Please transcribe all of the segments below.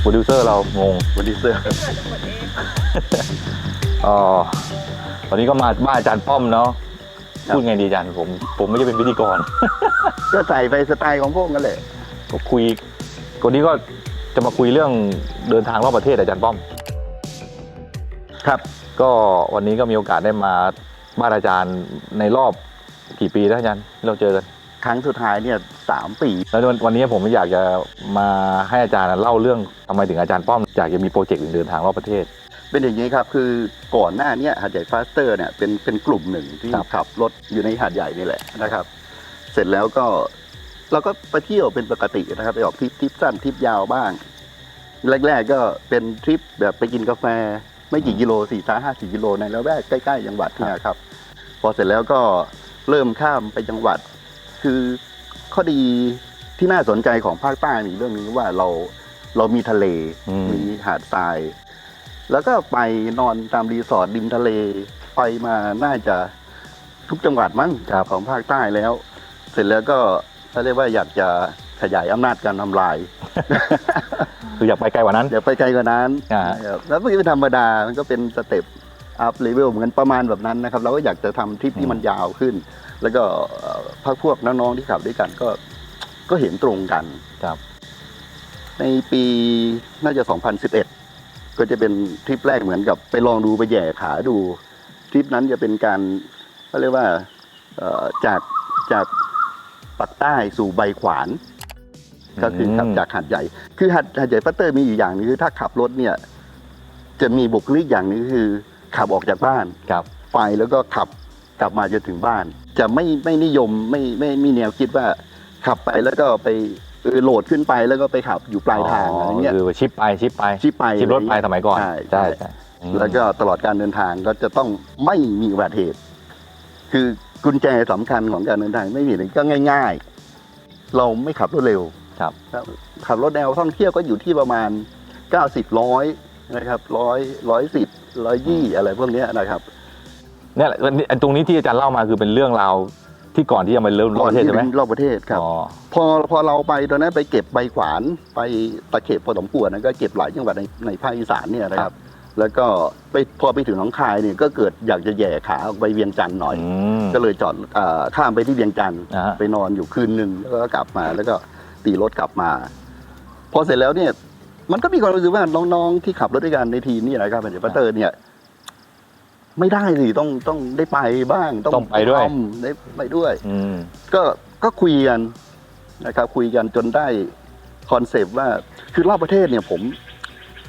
โปรดิวเซอร์เรางงโปรดิวเซอร์อ๋อวันนี้ก็มาบ้านอาจารย์ป้อมเนาะครับพูดไงดีอาจารย์ผมผมไม่ใช่เป็นพิธีกร ก็ใส่ไปสไตล์ของพวกกันแหละก็คุยคนนี้ก็จะมาคุยเรื่องเดินทางรอบประเทศอาจารย์ป้อม ครับ ก็วันนี้ก็มีโอกาสได้มาบ้านอาจารย์ในรอบกี่ปีแล้วอาจารย์ที่เราเจอกัน ครั้งสุดท้ายเนี่ยสามปี แล้ววันวันนี้ผมอยากจะมาให้อาจารย์เล่าเรื่องทำไมถึงอาจารย์ป้อมอยากจะมีโปรเจกต์เดินทางรอบประเทศ เป็นอย่างนี้ครับคือก่อนหน้าเนี้หาดใหญ่ฟาสเตอร์เนี่ยเป็นเป็นกลุ่มหนึ่งที่ครับ ขับรถอยู่ในหาดใหญ่นี่แหละนะครับ เสร็จแล้วก็เราก็ไปเที่ยวเป็นปกตินะครับ ไปออกทริปทริปสั้นทริปยาวบ้าง แรก ๆ ก็เป็นทริปแบบไปกินกาแฟ ไม่กี่กิโลสี่สาห้าสี่กิโลในแล้วแวกใกล้ๆจังหวัดเนี่ยครับ พอเสร็จแล้วก็เริ่มข้ามไปจังหวัด คือข้อดีที่น่าสนใจของภาคใต้มีเรื่องนี้ว่าเราเรามีทะเลอืมมีหาดทราย แล้วก็ไปนอนตามรีสอร์ทริมทะเลไปมาน่าจะทุกจังหวัดมั้งครับของภาคใต้แล้ว เสร็จแล้วก็เขาเรียกว่าอยากจะขยายอำนาจการทำลาย คืออยากไปไกลกว่านั้นอย่าไปไกลกว่านั้นอ่านะครับแล้วมันก็เป็นธรรมดามันก็เป็นสเต็ปอัพเลเวลเหมือนกันประมาณแบบนั้นนะครับ เราก็อยากจะทำทริปที่มันยาวขึ้น แล้วก็เอ่อพักพวกน้องๆที่ขับด้วยกันก็ก็เห็นตรงกันครับ ในปีน่าจะ 2011 ก็จะเป็นทริปแรกเหมือนกับไปลองดูไปแหย่ขาดูทริปนั้นจะเป็นการเขาเรียกว่าเอ่อจากจากปักใต้สู่ใบขวาน ก็คือขับจากหาดใหญ่ คือหาดหาดใหญ่พัตเตอร์มีอยู่อย่างหนึงคือถ้าขับรถเนี่ย จะมีบุคลิกอย่างหนึงคือ ขับออกจากบ้านครับไปแล้วก็ขับกลับมาจนถึงบ้าน จะไม่ไม่นิยมไม่ไม่ไม่มีแนวคิดว่าขับไปแล้วก็ไปเออโหลดขึ้นไปแล้วก็ไปขับอยู่ปลายทางอะไรเงี้ยคือชิปไปชิปไปชิปไปชิปรถไปสมัยก่อนใช่ใช่ใช่ใช่อืมแล้วก็ตลอดการเดินทางก็จะต้องไม่มีอุบัติเหตุ คือกุญแจสำคัญของการเดินทางไม่มีอะไรก็ง่าย ๆ เราไม่ขับรถเร็วครับครับขับรถแนวท่องเที่ยวก็อยู่ที่ประมาณ 90 ร้อยนะครับร้อยร้อยสิบร้อยยี่อะไรพวกเนี้ยนะครับ เนี่ยแหละอันตรงนี้ที่อาจารย์เล่ามาคือเป็นเรื่องราวที่ก่อนที่จะมาเริ่มรอบประเทศใช่ไหมก่อนที่เป็นรอบประเทศครับ อ๋อ พอพอเราไปตอนนั้นไปเก็บใบขวานไปตะเข็บพอสมควรนะก็เก็บหลายจังหวัดในในภาคอีสานเนี่ยนะครับ แล้วก็ไปพอไปถึงหนองคายเนี่ยก็เกิดอยากจะแหย่ขาออกไปเวียงจันทร์หน่อยอืมก็เลยจอดเอ่อข้ามไปที่เวียงจันทร์ อ่าฮะ ไปนอนอยู่คืนหนึ่งแล้วก็กลับมาแล้วก็ตีรถกลับมา พอเสร็จแล้วเนี่ย มันก็มีความรู้สึกว่าน้องๆที่ขับรถด้วยกันในทีมนี่นะครับเป็นพัตเตอร์เนี่ย ไม่ได้สิต้องต้องได้ไปบ้างต้องไปด้วยทำได้ไปด้วย อืม ก็ก็คุยกันนะครับคุยกันจนได้คอนเซปต์ว่าคือรอบประเทศเนี่ยผม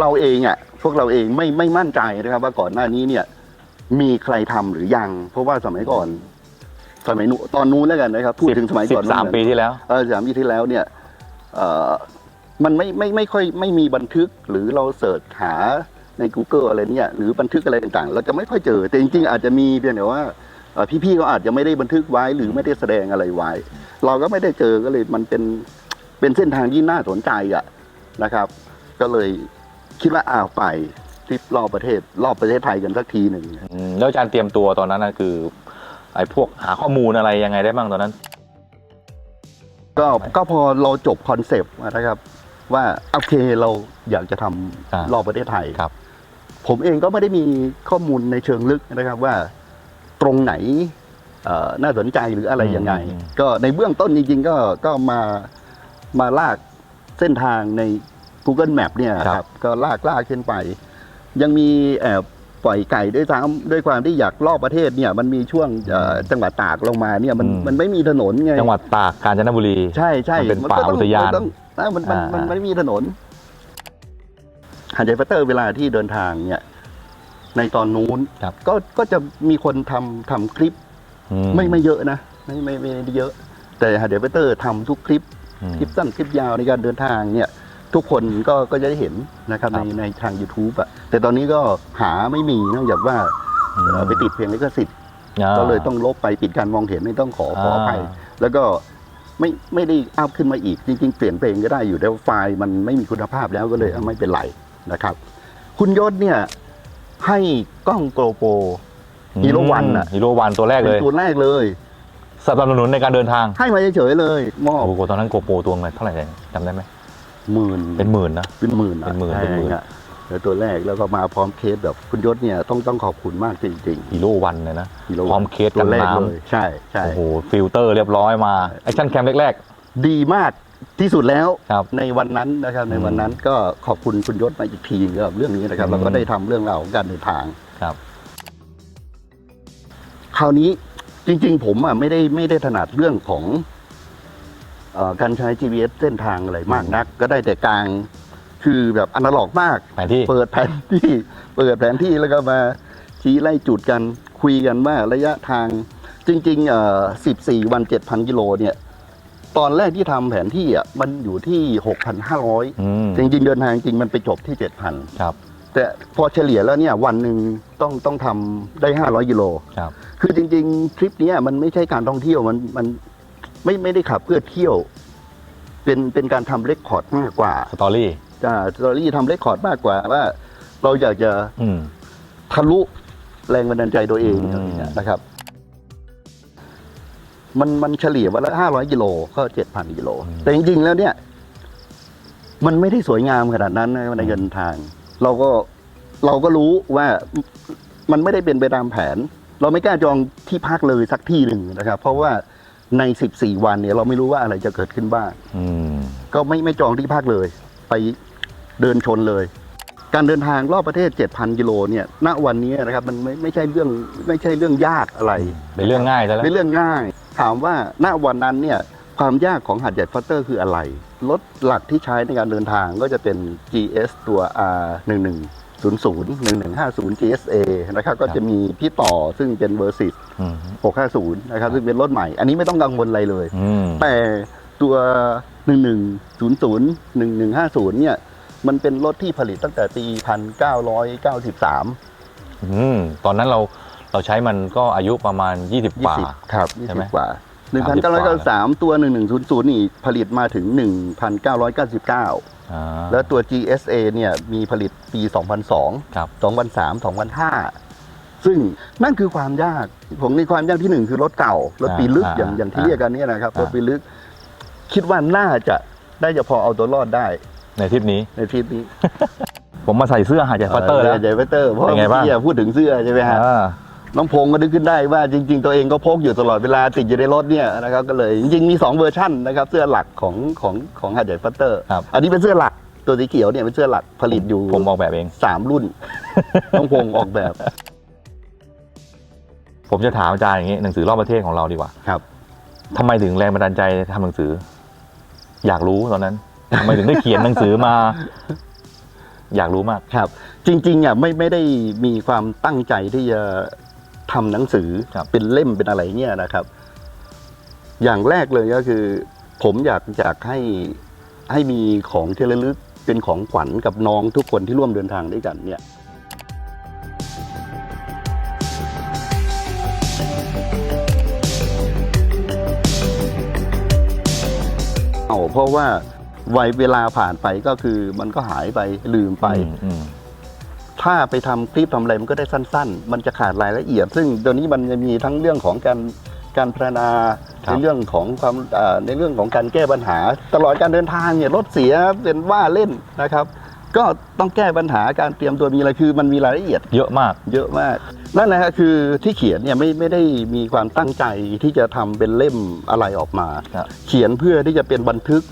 เราเองอะ่ะพวกเราเองไม่ไม่มั่นใจนะครับ ว่าก่อนหน้านี้เนี่ยมีใครทำหรือยัง เพราะว่าสมัยก่อน สมัยนู้นตอนนู้นแล้วกันนะครับพูดถึงสมัยสิก่อนบสามนู้นปีที่แล้ว เออสามปีที่แล้วเนี่ยเอ่อมันไม่ไม่ไม่ค่อยไม่มีบันทึกหรือเราเสิร์ชหา ใน Google อะไรเนี่ยหรือบันทึกอะไรต่างๆ เราจะไม่ค่อยเจอ แต่จริงๆ อาจจะมีเพียงแต่ว่าเอ่อพี่ๆก็อาจจะไม่ได้บันทึกไว้หรือไม่ได้แสดงอะไรไว้ เราก็ไม่ได้เจอก็เลยมันเป็นเป็นเส้นทางที่น่าสนใจอะนะครับ ก็เลยคิดว่าอ้าวไปทริปรอบประเทศรอบประเทศไทยกันสักทีหนึ่งอืมแล้วอาจารย์เตรียมตัวตอนนั้นนะคือไอ้พวกหาข้อมูลอะไรยังไงได้บ้างตอนนั้น ก็ก็พอเราจบคอนเซปต์นะครับ ว่าโอเคเราอยากจะทอ่าำรอบประเทศไทยครับ ผมเองก็ไม่ได้มีข้อมูลในเชิงลึกนะครับว่าตรงไหนเอ่อน่าสนใจหรืออะไรยังไงอืมก็ในเบื้องต้นจริง ๆ ก็ก็มามาลากเส้นทางใน Google Map เนี่ยครับก็ลากลากขึ้นไป ยังมีแอบปล่อยไก่ด้วยซ้ำด้วยความที่อยากรอบประเทศเนี่ยมันมีช่วงเอ่อจังหวัดตากลงมาเนี่ยมันมันไม่มีถนนไงจังหวัดตากกาญจนบุรี ใช่ใช่มันเป็นป่าก็ต้งอุทยานมัต้องนะมันมันมันอ่ามันไม่มีถนน หาดใหญ่พัตเตอร์เวลาที่เดินทางเนี่ย ในตอนนู้นครับ ก็ก็จะมีคนทำทำคลิปอืไม่ไม่เยอะนะไม่ไม่ไม่ได้เยอะ แต่หาดใหญ่พัตเตอร์ทำทุกคลิป อืม คลิปสั้นคลิปยาวในการเดินทางเนี่ย ทุกคนก็ก็จะได้เห็นนะครับครัในบ ในทาง YouTube อะแต่ตอนนี้ก็หาไม่มีนอกจากว่าเอ่อไปติดเพลงลิขสิทธิ์อ่า ก็เลยต้องลบไปปิดการมองเห็นนี่ต้องขอขออภัยอ่าแล้วก็ไม่ไม่ได้อัพขึ้นมาอีกจริง ๆ เปลี่ยนเพลงก็ได้อยู่แต่ว่าไฟล์มันไม่มีคุณภาพแล้วก็เลยเอาไม่เป็นไร นะครับ คุณยศเนี่ยให้กล้องโกโปรฮีโร่วันน่ะฮีโร่วันตัวแรกเป็เลนยตัวแรกเลยสนับสนุนในการเดินทางให้มาเฉยๆเลยมอบโอ้โหตอนนั้นโกโปรตัวเงินเท่าไหร่เนี่ยจำได้ไหมหมื่นเป็นหมื่นนะเป็นหมื่นอะเป็นหมื่นใช่เป็นหมื่นฮะแล้วตัวแรกแล้วก็มาพร้อมเคสแบบคุณยศเนี่ยต้องต้องขอบคุณมากจริงฮีโร่วันเลยนะๆฮีโพร้อมเคสตักัวนแรกน้เลยใช่ใช่ำโอ้โหฟิลเตอร์เรียบร้อยมาแอคชั่นแคมแรกดีมาก ที่สุดแล้วๆครับในวันนั้นนะครับในวันนั้นก็ขอบคุณคุณยศมาอีกทีกับเรื่องนี้นะครับอืมแล้วก็ได้ทำเรื่องราวของการเดินทางครับ คราวนี้จริง ๆ ผมอะไม่ได้ไม่ได้ถนัดเรื่องของเออการใช้ GPS เส้นทางอะไรมากนัก ก็ได้แต่กลางคือแบบอนาล็อกมากแผนที่เปิดแผนที่ เปิดแผนที่แล้วก็มาชี้ไล่จุดกันคุยกันว่าระยะทางจริงๆเอ่อ14 วัน 7,000 กิโลเนี่ย ตอนแรกที่ทำแผนที่อะมันอยู่ที่ 6,500อืมจริงๆเดินทางจริงมันไปจบที่ 7,000 ครับ แต่พอเฉลี่ยแล้วเนี่ยวันหนึ่งต้องต้องทำได้ 500กิโลครับคือจริง ๆ ทริปเนี้ยมันไม่ใช่การท่องเที่ยวมันมันไม่ไม่ได้ขับเพื่อเที่ยว เป็นเป็นการทำเรคคอร์ดมากกว่าสตอรี่จ้าสตอรี่ทำเรคคอร์ดมากกว่าว่า เราอยากจะอืมทะลุแรงบันดาลใจตัวเองอืมอะไรเงี้ยนะครับ มันมันเฉลี่ยวันละห้าร้อยกิโลก็เจ็ดพันกิโล แต่จริงๆแล้วเนี่ย มันไม่ได้สวยงามขนาดนั้นนะในเดินทาง เราก็เราก็รู้ว่ามันไม่ได้เป็นไปตามแผน เราไม่กล้าจองที่พักเลยสักที่หนึ่งนะครับ เพราะว่าในสิบสี่วันเนี่ย เราไม่รู้ว่าอะไรจะเกิดขึ้นบ้างอืมก็ไม่ไม่จองที่พักเลย ไปเดินชนเลย การเดินทางรอบประเทศ 7,000 กิโลเนี่ย ณ วันนี้นะครับ มันไม่ไม่ใช่เรื่องไม่ใช่เรื่องยากอะไร เป็นเรื่องง่ายซะแล้วเป็นเรื่องง่าย ถามว่าณวันนั้นเนี่ยความยากของหัดใหญ่ฟัตเตอร์คืออะไร รถหลักที่ใช้ในการเดินทางก็จะเป็น GS ตัว R 1 1 0 0 1 1 5 0 GSA นะครับก็จะมีพี่ต่อซึ่งเป็นเวอร์ซิสอืม650 นะครับ ซึ่งเป็นรถใหม่ อันนี้ไม่ต้องกังวลอะไรเลยอืมแต่ตัว 1100 1150 เนี่ย มันเป็นรถที่ผลิตตั้งแต่ปี 1993อืมตอนนั้นเรา เราใช้มันก็อายุประมาณ 20กว่า20ครับใช่ไหม20กว่า30กว่า1993ตัว1100นี่ผลิตมาถึง1999อ่าแล้วตัว GSA เนี่ยมีผลิตปี 2002ครับ2003 2005 ซึ่งนั่นคือความยากผมในความยากที่หนึ่งคือรถเก่ารถปีลึกอย่างอย่างที่เรียกกันเนี่ยนะครับรถปีลึก คิดว่าน่าจะได้จะพอเอาตัวรอดได้ ในทริปนี้ในทริปนี้ ผมมาใส่เสื้อหาดใหญ่ฟัตเตอร์แล้วใหญ่ฟัตเตอร์เพราะเป็นไงบ้างเมื่อกี้พูดถึงเสื้อใช่ไหมฮะอ่า น้องพงศ์ก็นึกขึ้นได้ว่าจริง ๆ ตัวเองก็พกอยู่ตลอดเวลาติดอยู่ในรถเนี่ยนะครับก็เลยจริงๆมี 2 เวอร์ชั่นนะครับเสื้อหลักของของของหาดใหญ่ฟัตเตอร์ ครับ อันนี้เป็นเสื้อหลักตัวสีเขียวเนี่ยเป็นเสื้อหลักผลิตอยู่ผมออกแบบเอง สามรุ่น น้องพงศ์ออกแบบผมจะถามอาจารย์อย่างนี้หนังสือรอบประเทศของเราดีกว่าครับ ทำไมถึงแรงบันดาลใจทำหนังสือ อยากรู้ตอนนั้นทำไมถึงได้เขียนหนังสือมา อยากรู้มาก ครับจริงๆอะไม่ไม่ได้มีความตั้งใจที่จะ ทำหนังสือครับเป็นเล่มเป็นอะไรเนี่ยนะครับ อย่างแรกเลยก็คือ ผมอยากอยากให้ให้มีของที่ระลึกเป็นของขวัญกับน้องทุกคนที่ร่วมเดินทางด้วยกันเนี่ยเอาเพราะว่าวัยเวลาผ่านไปก็คือมันก็หายไปลืมไปอืมอืม ถ้าไปทำคลิปทำอะไรมันก็ได้สั้น ๆ มันจะขาดรายละเอียด ซึ่งเดี๋ยวนี้มันจะมีทั้งเรื่องของการการพัฒนาครับในเรื่องของความเอ่อในเรื่องของการแก้ปัญหา ตลอดการเดินทางเนี่ยรถเสียเป็นว่าเล่นนะครับ ก็ต้องแก้ปัญหาการเตรียมตัวมีอะไรคือมันมีรายละเอียดเยอะมาก เยอะมากนั่นแหละครับคือที่เขียนเนี่ยไม่ไม่ได้มีความตั้งใจที่จะทำเป็นเล่มอะไรออกมาครับเขียนเพื่อที่จะเป็นบันทึก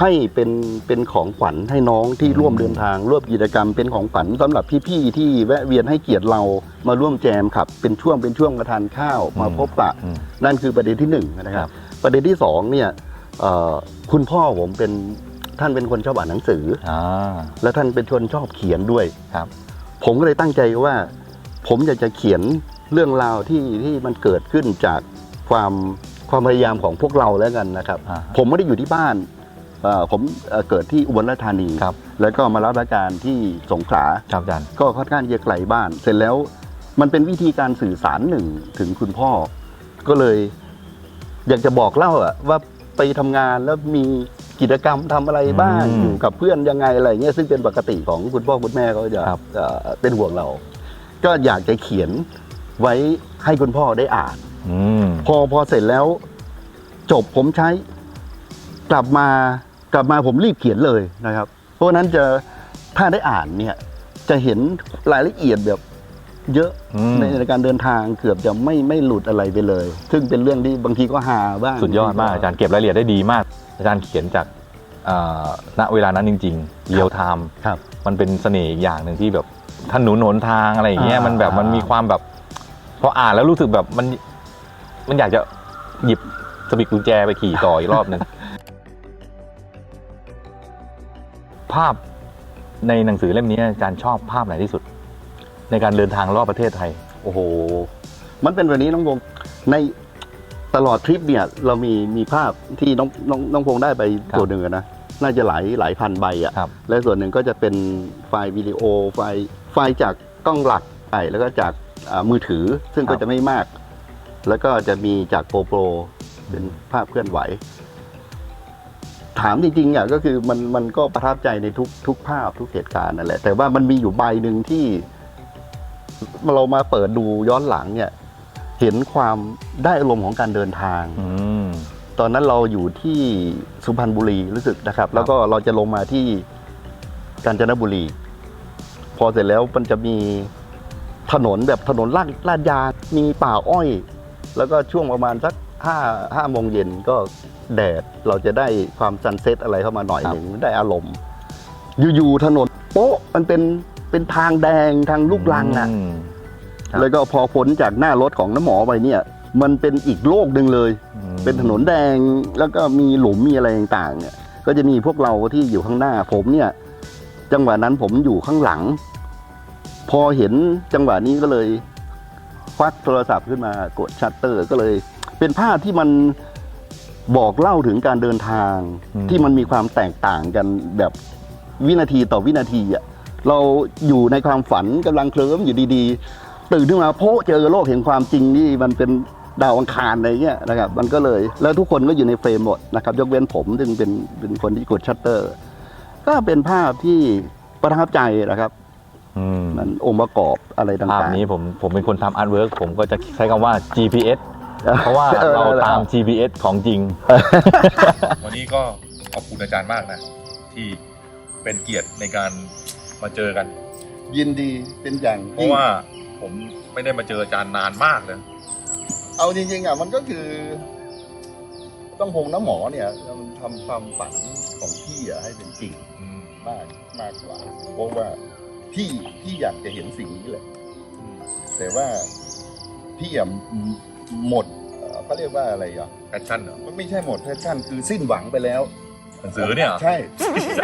ให้เป็นเป็นของขวัญให้น้องที่ร่วมเดินทางร่วมกิจกรรมเป็นของขวัญสำหรับพี่ๆที่แวะเวียนให้เกียรติเรามาร่วมแจมขับ เป็นช่วงเป็นช่วงมาทานข้าวมาพบปะ อืม นั่นคือประเด็นที่หนึ่งนะคครัรับบประเด็นที่สองเนี่ยเอ่อคุณพ่อผมเป็นท่านเป็นคนชอบอ่านหนังสือ อ่า และท่านเป็นคนชอบเขียนด้วยครับ ผมก็เลยตั้งใจว่า ผมอยากจะเขียนเรื่องราวที่ที่มันเกิดขึ้นจากความความพยายามของพวกเราแล้วกันนะครับ อ่า ผมไม่ได้อยู่ที่บ้าน เอ่อผมเอ่อเกิดที่อุบลราชธานี ครับแล้วก็มารับราชการที่สงขลา ครับอาจารย์ ก็ค่อนข้างจะไกลบ้าน เสร็จแล้วมันเป็นวิธีการสื่อสารหนึ่งถึงคุณพ่อ ก็เลย อยากจะบอกเล่าอะว่าไปทำงานแล้วมีกิจกรรมทำอะไรบ้างอืมอยู่กับเพื่อนยังไงอะไรเงี้ยซึ่งเป็นปกติของคุณพ่อคุณแม่เขาจะครับ เอ่อเป็นห่วงเรา ก็อยากจะเขียนไว้ให้คุณพ่อได้อ่าน อืม พอพอเสร็จแล้ว จบผมใช้กลับมา กลับมาผมรีบเขียนเลยนะครับ เพราะฉะนั้นจะถ้าได้อ่านเนี่ยจะเห็นรายละเอียดแบบเยอะอืมในในการเดินทางเกือบจะไม่ไม่หลุดอะไรไปเลย ซึ่งเป็นเรื่องที่บางทีก็ฮาบ้างสุดยอดมากอาจารย์เก็บรายละเอียดได้ดีมาก อาจารย์เขียนจากอ่าณเวลานั้นจริงๆเรียลไทม์ครับมันเป็นเสน่ห์อีกอย่างหนึ่งที่แบบถนนหนทางอะไรอย่างเงี้ยอ่ามัมันแบบมันมีความแบบพออ่านแล้วรู้สึกแบบมันมันอยากจะหยิบสวิตช์กุญแจไปขี่ต่ออีกรอบหนึ่ง ภาพในหนังสือเล่มนี้อาจารย์ชอบภาพไหนที่สุด ในการเดินทางรอบประเทศไทย โอ้โห มันเป็นแบบนี้น้องพงษ์ในตลอดทริปเนี่ย เรามีมีภาพที่น้องน้องน้องพงษ์ได้ไปครับส่วนหนึ่งอะนะน่าจะหลายหลายพันใบอะครับ และส่วนหนึ่งก็จะเป็นไฟล์วิดีโอไฟล์ไฟล์จากกล้องหลักไปแล้วก็จากอ่ามือถือซึ่งครับก็จะไม่มาก แล้วก็จะมีจากโปรโปรเป็นภาพเคลื่อนไหว ถามจริงๆอะก็คือมันมันก็ประทับใจในทุกทุกภาพทุกเหตุการณ์นั่นแหละ แต่ว่ามันมีอยู่ใบหนึ่งที่ เรามาเปิดดูย้อนหลังเนี่ย เห็นความได้อารมณ์ของการเดินทาง อืม ตอนนั้นเราอยู่ที่สุพรรณบุรีรู้สึกนะครับ แล้วก็เราจะลงมาที่กาญจนบุรี พอเสร็จแล้วมันจะมีถนนแบบถนนลาดลาดยางมีป่าอ้อย แล้วก็ช่วงประมาณสัก ห้าห้าโมงเย็นก็แดดเราจะได้ความซันเซ็ตอะไรเข้ามาหน่อยครับหนึ่งได้อารมณ์ อยู่ๆถนนโป๊ะมันเป็นเป็นทางแดงทางลูกลังอะมครับแล้วก็พอพ้นจากหน้ารถของน้ำหมอไปเนี่ย มันเป็นอีกโลกหนึ่งเลยอืมเป็นถนนแดงแล้วก็มีหลุมมีอะไรต่างๆ เนี่ย ก็จะมีพวกเราที่อยู่ข้างหน้าผมเนี่ย จังหวะนั้นผมอยู่ข้างหลัง พอเห็นจังหวะนี้ก็เลยควักโทรศัพท์ขึ้นมากดชัตเตอร์ก็เลย เป็นภาพที่มันบอกเล่าถึงการเดินทางอืมที่มันมีความแตกต่างกันแบบวินาทีต่อวินาทีอะเราอยู่ในความฝันกำลังเคลิ้มอยู่ดีๆ ตื่นขึ้นมาโพะเจอโลกเห็นความจริงนี่มันเป็นดาวอังคารอะไรเงี้ยนะครับ มันก็เลยแล้วทุกคนก็อยู่ในเฟรมหมดนะครับ ยกเว้นผมซึ่งเป็นเป็นคนที่กดชัตเตอร์ ก็เป็นภาพที่ประทับใจนะครับอืมมันองค์ประกอบอะไรต่างๆภาพนี้ผมผมเป็นคนทำอาร์ตเวิร์กผมก็จะใช้คำว่า GPS เพราะว่าออเราตามออ GPS ของจริง วันนี้ก็ขอบคุณอาจารย์มากนะ ที่เป็นเกียรติในการมาเจอกัน ยินดีเป็นอย่างเพราะว่าผมไม่ได้มาเจออาจารย์นานมากเลยเอาจริงๆอะมันก็คือ ต้องพงน้ำหมอเนี่ยมันทำความฝันของพี่อะให้เป็นจริงอืมมากมากกว่า เพราะว่าพี่พี่อยากจะเห็นสิ่งนี้แหละอืมแต่ว่าพี่อะ หมดเอ่อเขาเรียกว่าอะไรอะแพชชั่นเหรอมันไม่ใช่หมดแพชชั่นคือสิ้นหวังไปแล้วหนังสือเนี่ยเหรอ ใช่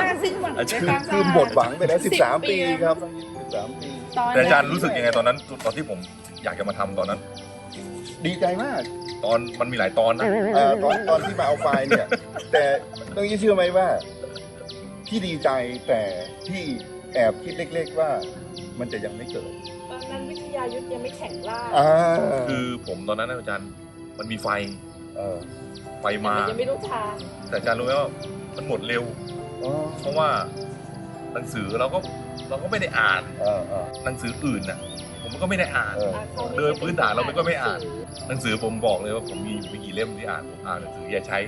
น่าสิ้นหวังอะคือนะคะคือหมดหวังไปแล้ว สิบ13ปีแล้วครับ13ปี ตอนแต่อาจารย์รู้สึกยังไงตอนนั้น ตอนที่ผมอยากจะมาทำตอนนั้น ดีใจมากตอนมันมีหลายตอนนะเอ่อตอนตอนที่มาเอาไฟล์เนี่ย แต่ต้องยี่เชื่อไหมว่าพี่ดีใจแต่พี่แอบคิดเล็ก ๆว่า มันจะยังไม่เกิด ตอนนั้นวิทยายุทธยังไม่แข็งล่าอ่าคือผมตอนนั้นนะอาจารย์มันมีไฟเออไฟมานยังไม่รู้ทางแต่อาจารย์รู้ไหมว่ามันหมดเร็วอ๋อเพราะว่าหนังสือเราก็เราก็ไม่ได้อ่านเออเออหนังสืออื่นน่ะ ผมก็ไม่ได้อ่าน เออ อะเขาโดยพื้นฐานเราก็ไม่อ่าน หนังสือผมบอกเลยว่าผมมีไม่กี่เล่มที่อ่านผมอ่านหนังสืออย่าใช้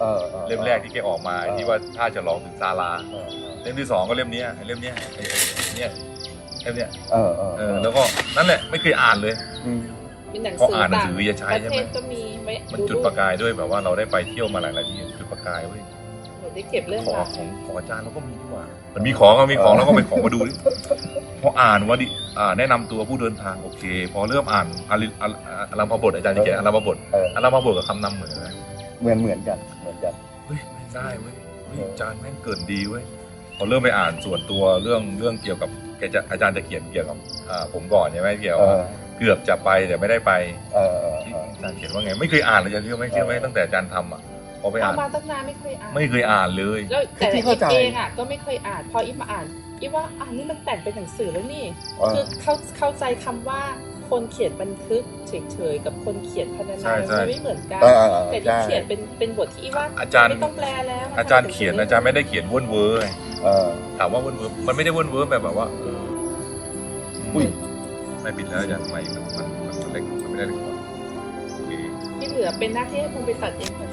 เออออเล่มแรกที่แกออกมาเออที่ว่าถ้าจะลองถึงซาลาเออเล่มที่สองก็เล่มเนี้ยไอ้เล่มเนี้ยไอ้ไอ้ไอ้เนี่ย เล่มเนี้ยเออเออเออแล้วก็นั่นแหละไม่เคยอ่านเลยอืมมีหนังเพราะสืออ่านหนังต่างสืออย่าใช้ประใช่เทไหมศก็มีไว้มันจุดประกายด้วยแบบว่าเราได้ไปเที่ยวมาหลายๆที่จุดประกายเว้ยหนูได้เก็บเรื่องของราวของของอาจารย์เราก็มีที่ว่า มันมีของอะมีของแล้วก็ไปของมาดูดิพออ่านว่าดิอ่าแนะนำตัวผู้เดินทางโอเค พอเริ่มอ่านอาริอาอารัมพบทอาจารย์จะเขียนอารัมพบทเอออารัมพบทกับคำนำเหมือนกันเหมือนเหมือนกันเหมือนกัน เฮ้ยไม่ได้เว้ยเฮ้ยอาจารย์แม่งเกินดีเว้ยพอเริ่มไปอ่านส่วนตัวเรื่องเรื่องเกี่ยวกับแกจะ อาจารย์จะเขียนเกี่ยวกับอ่าผมก่อนใช่ไหมเกี่ยวเอกับอเกือบจะไปแต่ไม่ได้ไปเออเออที่เอออาจารย์เขียนว่าไงไม่เคยอ่านเลยอาจารย์เชื่อไหมเชื่อไหมตั้งแต่อาจารย์ทำอะพอไปเอาอ่านมาตั้งนานไม่เคยอ่านไม่เคยอ่านเลยแล้วแต่พี่อีเข้าใจเองอะก็ไม่เคยอ่านพออีฟมาอ่านอีฟว่าอ่านนี่มันแต่งเป็นหนังสือแล้วนี่เออคือเข้าเข้าใจคำว่า คนเขียนบันทึกเฉยๆกับคนเขียนพรรณใช่นาใช่ มันไม่เหมือนกันเออเออเออแต่ที่ใช่เขียนเป็นเป็นบทที่อีฟว่าอาจารย์ ไม่ต้องแปลแล้วอาจารย์เขียนอาจารย์ไม่ได้เขียนเว่นเวอร์ไงเออ ถามว่าเว่นเวอร์มันไม่ได้เว่นเวอร์แบบแบบว่าเอออุ้ย ไม่ปิดแล้วอาจารย์ไม่มันมันมันเล็กมันไม่ได้เล็กกว่าโอเคที่เหลือเป็นหน้าที่ให้คุณไปตัดเองค่ะ